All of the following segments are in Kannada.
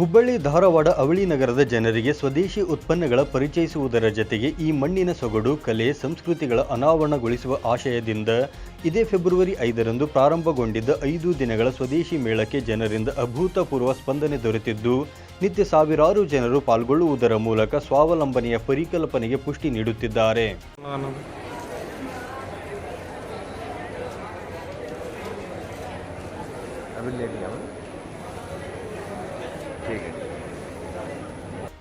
ಹುಬ್ಬಳ್ಳಿ ಧಾರವಾಡ ಅವಳಿ ನಗರದ ಜನರಿಗೆ ಸ್ವದೇಶಿ ಉತ್ಪನ್ನಗಳ ಪರಿಚಯಿಸುವುದರ ಜತೆಗೆ ಈ ಮಣ್ಣಿನ ಸೊಗಡು, ಕಲೆ, ಸಂಸ್ಕೃತಿಗಳ ಅನಾವರಣಗೊಳಿಸುವ ಆಶಯದಿಂದ ಇದೇ ಫೆಬ್ರವರಿ ಐದರಂದು ಪ್ರಾರಂಭಗೊಂಡಿದ್ದ ಐದು ದಿನಗಳ ಸ್ವದೇಶಿ ಮೇಳಕ್ಕೆ ಜನರಿಂದ ಅಭೂತಪೂರ್ವ ಸ್ಪಂದನೆ ದೊರೆತಿದ್ದು, ನಿತ್ಯ ಸಾವಿರಾರು ಜನರು ಪಾಲ್ಗೊಳ್ಳುವುದರ ಮೂಲಕ ಸ್ವಾವಲಂಬನೆಯ ಪರಿಕಲ್ಪನೆಗೆ ಪುಷ್ಟಿ ನೀಡುತ್ತಿದ್ದಾರೆ.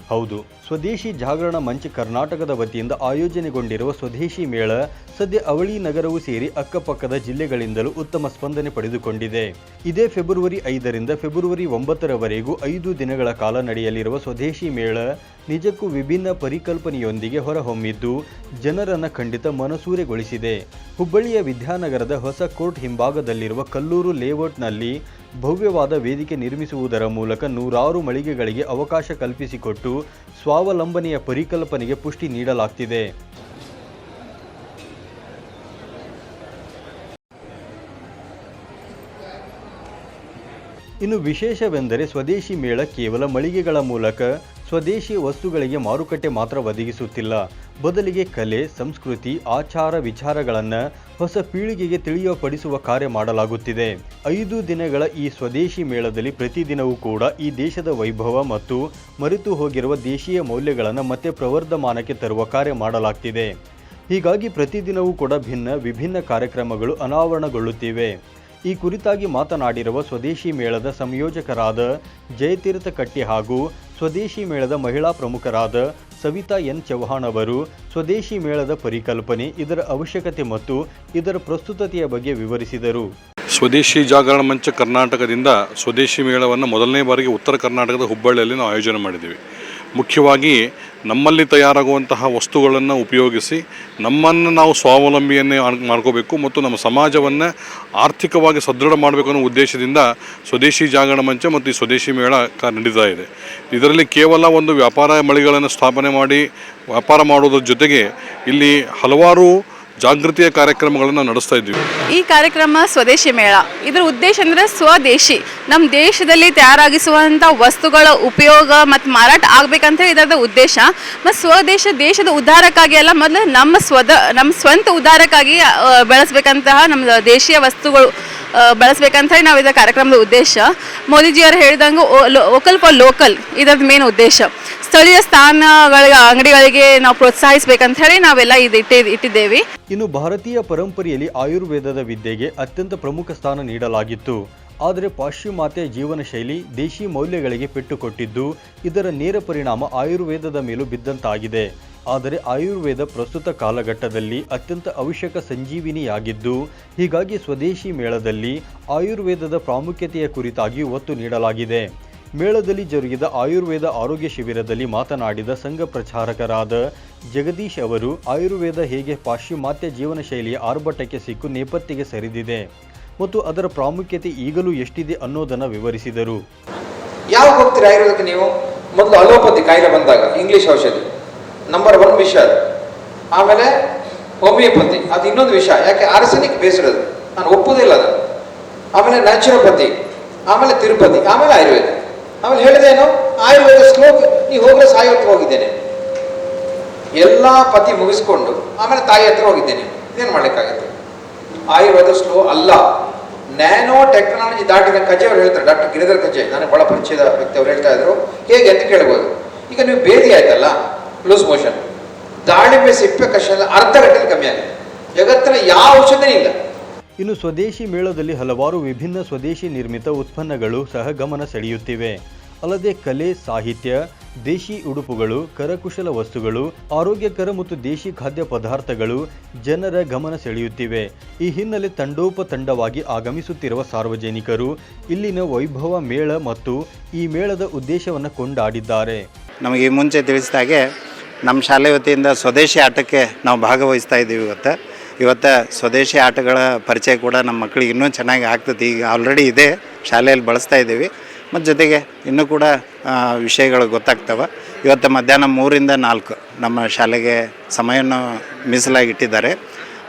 ಹೌದು, ಸ್ವದೇಶಿ ಜಾಗರಣ ಮಂಚ್ ಕರ್ನಾಟಕದ ವತಿಯಿಂದ ಆಯೋಜನೆಗೊಂಡಿರುವ ಸ್ವದೇಶಿ ಮೇಳ ಸದ್ಯ ಅವಳಿ ನಗರವು ಸೇರಿ ಅಕ್ಕಪಕ್ಕದ ಜಿಲ್ಲೆಗಳಿಂದಲೂ ಉತ್ತಮ ಸ್ಪಂದನೆ ಪಡೆದುಕೊಂಡಿದೆ. ಇದೇ ಫೆಬ್ರವರಿ ಐದರಿಂದ ಫೆಬ್ರವರಿ ಒಂಬತ್ತರವರೆಗೂ ಐದು ದಿನಗಳ ಕಾಲ ನಡೆಯಲಿರುವ ಸ್ವದೇಶಿ ಮೇಳ ನಿಜಕ್ಕೂ ವಿಭಿನ್ನ ಪರಿಕಲ್ಪನೆಯೊಂದಿಗೆ ಹೊರಹೊಮ್ಮಿದ್ದು, ಜನರನ್ನು ಖಂಡಿತ ಮನಸೂರೆಗೊಳಿಸಿದೆ. ಹುಬ್ಬಳ್ಳಿಯ ವಿದ್ಯಾನಗರದ ಹೊಸ ಕೋರ್ಟ್ ಹಿಂಭಾಗದಲ್ಲಿರುವ ಕಲ್ಲೂರು ಲೇಔಟ್ನಲ್ಲಿ ಭವ್ಯವಾದ ವೇದಿಕೆ ನಿರ್ಮಿಸುವುದರ ಮೂಲಕ ನೂರಾರು ಮಳಿಗೆಗಳಿಗೆ ಅವಕಾಶ ಕಲ್ಪಿಸಿಕೊಟ್ಟು ಸ್ವಾವಲಂಬನೆಯ ಪರಿಕಲ್ಪನೆಗೆ ಪುಷ್ಟಿ ನೀಡಲಾಗ್ತಿದೆ. ಇನ್ನು ವಿಶೇಷವೆಂದರೆ ಸ್ವದೇಶಿ ಮೇಳ ಕೇವಲ ಮಳಿಗೆಗಳ ಮೂಲಕ ಸ್ವದೇಶಿ ವಸ್ತುಗಳಿಗೆ ಮಾರುಕಟ್ಟೆ ಮಾತ್ರ ಒದಗಿಸುತ್ತಿಲ್ಲ. ಬದಲಿಗೆ ಕಲೆ, ಸಂಸ್ಕೃತಿ, ಆಚಾರ ವಿಚಾರಗಳನ್ನು ಹೊಸ ಪೀಳಿಗೆಗೆ ತಿಳಿಯಪಡಿಸುವ ಕಾರ್ಯ ಮಾಡಲಾಗುತ್ತಿದೆ. ಐದು ದಿನಗಳ ಈ ಸ್ವದೇಶಿ ಮೇಳದಲ್ಲಿ ಪ್ರತಿದಿನವೂ ಕೂಡ ಈ ದೇಶದ ವೈಭವ ಮತ್ತು ಮರೆತು ಹೋಗಿರುವ ದೇಶೀಯ ಮೌಲ್ಯಗಳನ್ನು ಮತ್ತೆ ಪ್ರವರ್ಧಮಾನಕ್ಕೆ ತರುವ ಕಾರ್ಯ ಮಾಡಲಾಗ್ತಿದೆ. ಹೀಗಾಗಿ ಪ್ರತಿದಿನವೂ ಕೂಡ ಭಿನ್ನ, ವಿಭಿನ್ನ ಕಾರ್ಯಕ್ರಮಗಳು ಅನಾವರಣಗೊಳ್ಳುತ್ತಿವೆ. ಈ ಕುರಿತಾಗಿ ಮಾತನಾಡಿರುವ ಸ್ವದೇಶಿ ಮೇಳದ ಸಂಯೋಜಕರಾದ ಜಯತೀರ್ಥ ಕಟ್ಟಿ ಹಾಗೂ ಸ್ವದೇಶಿ ಮೇಳದ ಮಹಿಳಾ ಪ್ರಮುಖರಾದ ಸವಿತಾ ಎನ್ ಚೌಹಾಣ್ ಅವರು ಸ್ವದೇಶಿ ಮೇಳದ ಪರಿಕಲ್ಪನೆ, ಇದರ ಅವಶ್ಯಕತೆ ಮತ್ತು ಇದರ ಪ್ರಸ್ತುತತೆಯ ಬಗ್ಗೆ ವಿವರಿಸಿದರು. ಸ್ವದೇಶಿ ಜಾಗರಣ ಮಂಚ ಕರ್ನಾಟಕದಿಂದ ಸ್ವದೇಶಿ ಮೇಳವನ್ನು ಮೊದಲನೇ ಬಾರಿಗೆ ಉತ್ತರ ಕರ್ನಾಟಕದ ಹುಬ್ಬಳ್ಳಿಯಲ್ಲಿ ನಾವು ಆಯೋಜನೆ ಮಾಡಿದ್ದೀವಿ. ಮುಖ್ಯವಾಗಿ ನಮ್ಮಲ್ಲಿ ತಯಾರಾಗುವಂತಹ ವಸ್ತುಗಳನ್ನು ಉಪಯೋಗಿಸಿ ನಮ್ಮನ್ನು ನಾವು ಸ್ವಾವಲಂಬಿಯನ್ನೇ ಮಾಡ್ಕೋಬೇಕು ಮತ್ತು ನಮ್ಮ ಸಮಾಜವನ್ನು ಆರ್ಥಿಕವಾಗಿ ಸದೃಢ ಮಾಡಬೇಕು ಅನ್ನೋ ಉದ್ದೇಶದಿಂದ ಸ್ವದೇಶಿ ಜಾಗರಣ ಮಂಚ ಮತ್ತು ಈ ಸ್ವದೇಶಿ ಮೇಳ ನಡೀತಾ ಇದೆ. ಇದರಲ್ಲಿ ಕೇವಲ ಒಂದು ವ್ಯಾಪಾರ ಮಳಿಗೆಗಳನ್ನು ಸ್ಥಾಪನೆ ಮಾಡಿ ವ್ಯಾಪಾರ ಮಾಡೋದ್ರ ಜೊತೆಗೆ ಇಲ್ಲಿ ಹಲವಾರು ಜಾಗೃತಿಯ ಕಾರ್ಯಕ್ರಮಗಳನ್ನು ನಡೆಸ್ತಾ ಇದ್ದೀವಿ. ಈ ಕಾರ್ಯಕ್ರಮ ಸ್ವದೇಶಿ ಮೇಳ. ಇದರ ಉದ್ದೇಶ ಅಂದರೆ ಸ್ವದೇಶಿ. ನಮ್ಮ ದೇಶದಲ್ಲಿ ತಯಾರಾಗಿಸುವಂಥ ವಸ್ತುಗಳ ಉಪಯೋಗ ಮತ್ತು ಮಾರಾಟ ಆಗ್ಬೇಕಂತ ಇದರದ ಉದ್ದೇಶ. ಮತ್ತು ಸ್ವದೇಶ ದೇಶದ ಉದ್ಧಾರಕ್ಕಾಗಿ ಅಲ್ಲ, ಮೊದಲು ನಮ್ಮ ಸ್ವದ ನಮ್ಮ ಸ್ವಂತ ಉದ್ಧಾರಕ್ಕಾಗಿ ಬೆಳೆಸಬೇಕಂತಹ ನಮ್ಮ ದೇಶೀಯ ವಸ್ತುಗಳು ಬೆಳೆಸ್ಬೇಕಂತ ನಾವು ಇದರ ಕಾರ್ಯಕ್ರಮದ ಉದ್ದೇಶ. ಮೋದಿಜಿಯವರು ಹೇಳಿದಂಗೆ ವೋಕಲ್ ಫಾರ್ ಲೋಕಲ್ ಇದರದ್ದು ಮೇನ್ ಉದ್ದೇಶ. ಸ್ಥಳೀಯ ಸ್ಥಾನಗಳ ಅಂಗಡಿಗಳಿಗೆ ನಾವು ಪ್ರೋತ್ಸಾಹಿಸಬೇಕಂತ ಹೇಳಿ ನಾವೆಲ್ಲ ಇದು ಇಟ್ಟಿ, ಇಟ್ಟಿದ್ದೇವೆ. ಇನ್ನು ಭಾರತೀಯ ಪರಂಪರೆಯಲ್ಲಿ ಆಯುರ್ವೇದದ ವಿದ್ಯೆಗೆ ಅತ್ಯಂತ ಪ್ರಮುಖ ಸ್ಥಾನ ನೀಡಲಾಗಿತ್ತು. ಆದರೆ ಪಾಶ್ಚಿಮಾತ್ಯ ಜೀವನ ಶೈಲಿ ದೇಶಿ ಮೌಲ್ಯಗಳಿಗೆ ಪೆಟ್ಟು ಕೊಟ್ಟಿದ್ದು, ಇದರ ನೇರ ಪರಿಣಾಮ ಆಯುರ್ವೇದದ ಮೇಲೂ ಬಿದ್ದಂತಾಗಿದೆ. ಆದರೆ ಆಯುರ್ವೇದ ಪ್ರಸ್ತುತ ಕಾಲಘಟ್ಟದಲ್ಲಿ ಅತ್ಯಂತ ಅವಶ್ಯಕ ಸಂಜೀವಿನಿಯಾಗಿದ್ದು, ಹೀಗಾಗಿ ಸ್ವದೇಶಿ ಮೇಳದಲ್ಲಿ ಆಯುರ್ವೇದದ ಪ್ರಾಮುಖ್ಯತೆಯ ಕುರಿತಾಗಿ ಒತ್ತು ನೀಡಲಾಗಿದೆ. ಮೇಳದಲ್ಲಿ ಜರುಗಿದ ಆಯುರ್ವೇದ ಆರೋಗ್ಯ ಶಿಬಿರದಲ್ಲಿ ಮಾತನಾಡಿದ ಸಂಘ ಪ್ರಚಾರಕರಾದ ಜಗದೀಶ್ ಅವರು, ಆಯುರ್ವೇದ ಹೇಗೆ ಪಾಶ್ಚಿಮಾತ್ಯ ಜೀವನ ಶೈಲಿಯ ಆರ್ಭಟಕ್ಕೆ ಸಿಕ್ಕು ನೇಪಥ್ಯಕ್ಕೆ ಸರಿದಿದೆ ಮತ್ತು ಅದರ ಪ್ರಾಮುಖ್ಯತೆ ಈಗಲೂ ಎಷ್ಟಿದೆ ಅನ್ನೋದನ್ನು ವಿವರಿಸಿದರು. ಯಾವಾಗ ಹೋಗ್ತೀರಿ ಆಯುರ್ವೇದಕ್ಕೆ ನೀವು? ಮೊದಲು ಅಲೋಪತಿ ಕಾಯಿಲೆ ಬಂದಾಗ, ಇಂಗ್ಲಿಷ್ ಔಷಧಿ. ನಂಬರ್ ಒನ್ ವಿಷ ಅದು. ಆಮೇಲೆ ಹೋಮಿಯೋಪತಿ ಅದು ಇನ್ನೊಂದು ವಿಷಯ. ಯಾಕೆ? ಆರ್ಸೆನಿಕ್ ಬೇಸ್ಡ್ ಅದು ನಾನು ಒಪ್ಪುವುದಿಲ್ಲ ಅದು ಆಮೇಲೆ ನ್ಯಾಚುರೋಪತಿ ಆಮೇಲೆ ತಿರುಪತಿ, ಆಮೇಲೆ ಆಯುರ್ವೇದ. ಆಮೇಲೆ ಹೇಳಿದೇನು? ಆಯುರ್ವೇದ ಸ್ಲೋಕ್ ನೀವು ಹೋಗಲು ಹತ್ರ ಹೋಗಿದ್ದೇನೆ. ಎಲ್ಲ ಪತಿ ಮುಗಿಸ್ಕೊಂಡು ಆಮೇಲೆ ತಾಯಿ ಹತ್ರ ಹೋಗಿದ್ದೇನೆ. ಇದೇನು ಮಾಡ್ಲಿಕ್ಕಾಗತ್ತೆ? ಆಯುರ್ವೇದ ಸ್ಲೋ ಅಲ್ಲ. ನ್ಯಾನೋ ಟೆಕ್ನಾಲಜಿ ದಾಟಿದ ಕಜೆ ಅವ್ರು ಹೇಳ್ತಾರೆ. ಡಾಕ್ಟರ್ ಗಿರಿಧರ್ ಕಜೆ ನನಗೆ ಬಹಳ ಪರಿಚಯದ ವ್ಯಕ್ತಿ ಅವ್ರು ಹೇಳ್ತಾ ಇದ್ರು. ಹೇಗೆ ಅಂತ ಕೇಳ್ಬೋದು. ಈಗ ನೀವು ಬೇದಿ ಆಯ್ತಲ್ಲ? ಲೂಸ್ ಮೋಷನ್ ದಾಳಿಂಬೆ ಸಿಪ್ಪೆ ಕಷಾಯ ಎಲ್ಲ ಅರ್ಧ ಗಂಟೆಲಿ ಕಮ್ಮಿ ಆಗಿದೆ. ಜಗತ್ತಿನ ಯಾವ ಔಷಧನೇ ಇಲ್ಲ. ಇನ್ನು ಸ್ವದೇಶಿ ಮೇಳದಲ್ಲಿ ಹಲವಾರು ವಿಭಿನ್ನ ಸ್ವದೇಶಿ ನಿರ್ಮಿತ ಉತ್ಪನ್ನಗಳು ಸಹ ಗಮನ ಸೆಳೆಯುತ್ತಿವೆ. ಅಲ್ಲದೆ ಕಲೆ ಸಾಹಿತ್ಯ ದೇಶಿ ಉಡುಪುಗಳು ಕರಕುಶಲ ವಸ್ತುಗಳು ಆರೋಗ್ಯಕರ ಮತ್ತು ದೇಶಿ ಖಾದ್ಯ ಪದಾರ್ಥಗಳು ಜನರ ಗಮನ ಸೆಳೆಯುತ್ತಿವೆ. ಈ ಹಿನ್ನೆಲೆ ತಂಡೋಪತಂಡವಾಗಿ ಆಗಮಿಸುತ್ತಿರುವ ಸಾರ್ವಜನಿಕರು ಇಲ್ಲಿನ ವೈಭವ ಮೇಳ ಮತ್ತು ಈ ಮೇಳದ ಉದ್ದೇಶವನ್ನು ಕೊಂಡಾಡಿದ್ದಾರೆ. ನಮಗೆ ಮುಂಚೆ ತಿಳಿಸಿದಾಗೆ ನಮ್ಮ ಶಾಲೆ ವತಿಯಿಂದ ಸ್ವದೇಶಿ ಆಟಕ್ಕೆ ನಾವು ಭಾಗವಹಿಸ್ತಾ ಇದ್ದೀವಿ ಇವತ್ತು. ಇವತ್ತು ಸ್ವದೇಶಿ ಆಟಗಳ ಪರಿಚಯ ಕೂಡ ನಮ್ಮ ಮಕ್ಕಳಿಗೆ ಇನ್ನೂ ಚೆನ್ನಾಗಿ ಆಗ್ತದೆ. ಈಗ ಆಲ್ರೆಡಿ ಇದೆ, ಶಾಲೆಯಲ್ಲಿ ಬಳಸ್ತಾ ಇದ್ದೀವಿ. ಮತ್ತು ಜೊತೆಗೆ ಇನ್ನೂ ಕೂಡ ವಿಷಯಗಳು ಗೊತ್ತಾಗ್ತವೆ. ಇವತ್ತು ಮಧ್ಯಾಹ್ನ ಮೂರಿಂದ ನಾಲ್ಕು ನಮ್ಮ ಶಾಲೆಗೆ ಸಮಯವನ್ನು ಮೀಸಲಾಗಿಟ್ಟಿದ್ದಾರೆ.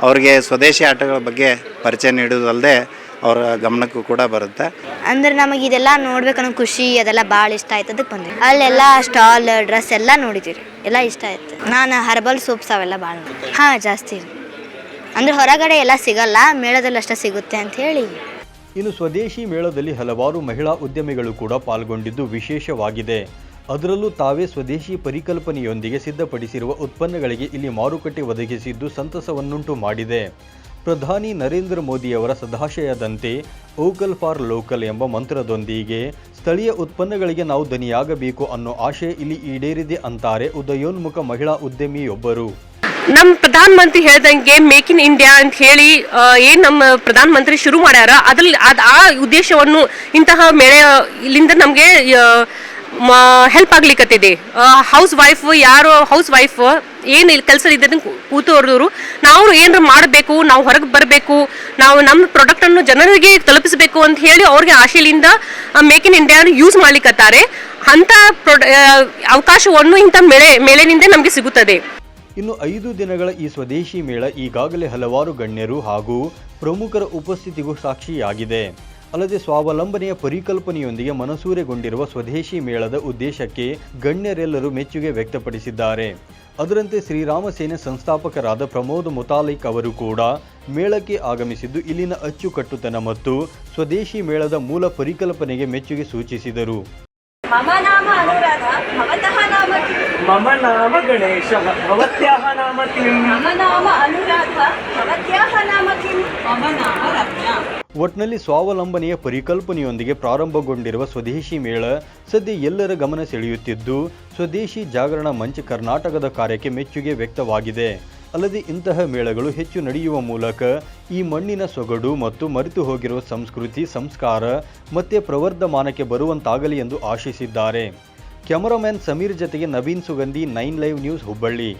ಅವರಿಗೆ ಸ್ವದೇಶಿ ಆಟಗಳ ಬಗ್ಗೆ ಪರಿಚಯ ನೀಡುವುದಲ್ಲದೆ ಅವರ ಗಮನಕ್ಕೂ ಕೂಡ ಬರುತ್ತೆ. ಅಂದ್ರೆ ನಮಗೆ ಇದೆಲ್ಲ ನೋಡ್ಬೇಕನ್ನೋ ಖುಷಿ ಅದೆಲ್ಲ ಭಾಳ ಇಷ್ಟ ಆಯ್ತು ಅದಕ್ಕೆ ಬಂದ್ವಿ. ಅಲ್ಲೆಲ್ಲ ಸ್ಟಾಲ್ ಡ್ರೆಸ್ ಎಲ್ಲ ನೋಡಿದ್ದೀವಿ ಎಲ್ಲ ಇಷ್ಟ ಆಯ್ತು. ನಾನು ಹರ್ಬಲ್ ಸೋಪ್ಸ್ ಅವೆಲ್ಲ ಭಾಳ ಹಾಂ ಜಾಸ್ತಿ. ಅಂದ್ರೆ ಹೊರಗಡೆ ಎಲ್ಲ ಸಿಗಲ್ಲ ಮೇಳದಲ್ಲಿ ಅಷ್ಟೇ ಸಿಗುತ್ತೆ ಅಂತ ಹೇಳಿ. ಇನ್ನು ಸ್ವದೇಶಿ ಮೇಳದಲ್ಲಿ ಹಲವಾರು ಮಹಿಳಾ ಉದ್ಯಮಿಗಳು ಕೂಡ ಪಾಲ್ಗೊಂಡಿದ್ದು ವಿಶೇಷವಾಗಿದೆ. ಅದರಲ್ಲೂ ತಾವೇ ಸ್ವದೇಶಿ ಪರಿಕಲ್ಪನೆಯೊಂದಿಗೆ ಸಿದ್ಧಪಡಿಸಿರುವ ಉತ್ಪನ್ನಗಳಿಗೆ ಇಲ್ಲಿ ಮಾರುಕಟ್ಟೆ ಒದಗಿಸಿದ್ದು ಸಂತಸವನ್ನುಂಟು ಮಾಡಿದೆ. ಪ್ರಧಾನಿ ನರೇಂದ್ರ ಮೋದಿಯವರ ಸದಾಶಯದಂತೆ ಓಕಲ್ ಫಾರ್ ಲೋಕಲ್ ಎಂಬ ಮಂತ್ರದೊಂದಿಗೆ ಸ್ಥಳೀಯ ಉತ್ಪನ್ನಗಳಿಗೆ ನಾವು ದನಿಯಾಗಬೇಕು ಅನ್ನೋ ಆಶೆ ಇಲ್ಲಿ ಈಡೇರಿದೆ ಅಂತಾರೆ ಉದಯೋನ್ಮುಖ ಮಹಿಳಾ ಉದ್ಯಮಿಯೊಬ್ಬರು. ನಮ್ಮ ಪ್ರಧಾನ ಮಂತ್ರಿ ಹೇಳ್ದಂಗೆ ಮೇಕ್ ಇನ್ ಇಂಡಿಯಾ ಅಂತ ಹೇಳಿ ಏನು ನಮ್ಮ ಪ್ರಧಾನ ಮಂತ್ರಿ ಶುರು ಮಾಡ್ಯಾರ, ಅದ್ರಲ್ಲಿ ಅದ್ ಆ ಉದ್ದೇಶವನ್ನು ಇಂತಹ ಮೇಳೆ ಇಲ್ಲಿಂದ ನಮಗೆ ಹೆಲ್ಪ್ ಆಗ್ಲಿಕ್ಕತ್ತಿದೆ ಹೌಸ್ ವೈಫ್ ಯಾರು ಹೌಸ್ ವೈಫ್ ಏನು ಕೆಲಸ ಕೂತು ಕೂತವ್ರದವರು, ನಾವು ಏನಾರು ಮಾಡಬೇಕು, ನಾವು ಹೊರಗೆ ಬರಬೇಕು, ನಾವು ನಮ್ಮ ಪ್ರಾಡಕ್ಟನ್ನು ಜನರಿಗೆ ತಲುಪಿಸಬೇಕು ಅಂತ ಹೇಳಿ ಅವ್ರಿಗೆ ಆಶೆಯಿಂದ ಮೇಕ್ ಇನ್ ಇಂಡಿಯಾ ಯೂಸ್ ಮಾಡ್ಲಿಕ್ಕತ್ತಾರೆ ಅಂಥ ಪ್ರೊಡ ಅವಕಾಶವನ್ನು ಇಂಥ ಮೇಳೆ, ಮೇಳೆನಿಂದ ನಮಗೆ ಸಿಗುತ್ತದೆ. ಇನ್ನು ಐದು ದಿನಗಳ ಈ ಸ್ವದೇಶಿ ಮೇಳ ಈಗಾಗಲೇ ಹಲವಾರು ಗಣ್ಯರು ಹಾಗೂ ಪ್ರಮುಖರ ಉಪಸ್ಥಿತಿಗೂ ಸಾಕ್ಷಿಯಾಗಿದೆ. ಅಲ್ಲದೆ ಸ್ವಾವಲಂಬನೆಯ ಪರಿಕಲ್ಪನೆಯೊಂದಿಗೆ ಮನಸೂರೆಗೊಂಡಿರುವ ಸ್ವದೇಶಿ ಮೇಳದ ಉದ್ದೇಶಕ್ಕೆ ಗಣ್ಯರೆಲ್ಲರೂ ಮೆಚ್ಚುಗೆ ವ್ಯಕ್ತಪಡಿಸಿದ್ದಾರೆ ಅದರಂತೆ ಶ್ರೀರಾಮ ಸೇನೆ ಸಂಸ್ಥಾಪಕರಾದ ಪ್ರಮೋದ್ ಮುತಾಲಿಕ್ ಅವರು ಕೂಡ ಮೇಳಕ್ಕೆ ಆಗಮಿಸಿದ್ದು ಇಲ್ಲಿನ ಅಚ್ಚುಕಟ್ಟುತನ ಮತ್ತು ಸ್ವದೇಶಿ ಮೇಳದ ಮೂಲ ಪರಿಕಲ್ಪನೆಗೆ ಮೆಚ್ಚುಗೆ ಸೂಚಿಸಿದರು ಮಮ ಅನುರಾಧ ಮಮ ಭವತ್ಯಾಹ ನಾಮ ಕಿಂ? ಅನುರಾಧ ಭವತ್ಯಾಹ ನಾಮ ಒಟ್ನಲ್ಲಿ ಸ್ವಾವಲಂಬನೆಯ ಪರಿಕಲ್ಪನೆಯೊಂದಿಗೆ ಪ್ರಾರಂಭಗೊಂಡಿರುವ ಸ್ವದೇಶಿ ಮೇಳ ಸದ್ಯ ಎಲ್ಲರ ಗಮನ ಸೆಳೆಯುತ್ತಿದ್ದು, ಸ್ವದೇಶಿ ಜಾಗರಣ ಮಂಚ್ ಕರ್ನಾಟಕದ ಕಾರ್ಯಕ್ಕೆ ಮೆಚ್ಚುಗೆ ವ್ಯಕ್ತವಾಗಿದೆ. ಅಲ್ಲದೆ ಇಂತಹ ಮೇಳಗಳು ಹೆಚ್ಚು ನಡೆಯುವ ಮೂಲಕ ಈ ಮಣ್ಣಿನ ಸೊಗಡು ಮತ್ತು ಮರೆತು ಹೋಗಿರುವ ಸಂಸ್ಕೃತಿ, ಸಂಸ್ಕಾರ ಮತ್ತೆ ಪ್ರವರ್ಧಮಾನಕ್ಕೆ ಬರುವಂತಾಗಲಿ ಎಂದು ಆಶಿಸಿದ್ದಾರೆ. ಕ್ಯಾಮರಾಮ್ಯಾನ್ ಸಮೀರ್ ಜತೆಗೆ Naveen Sugandhi, nine live news Hubballi.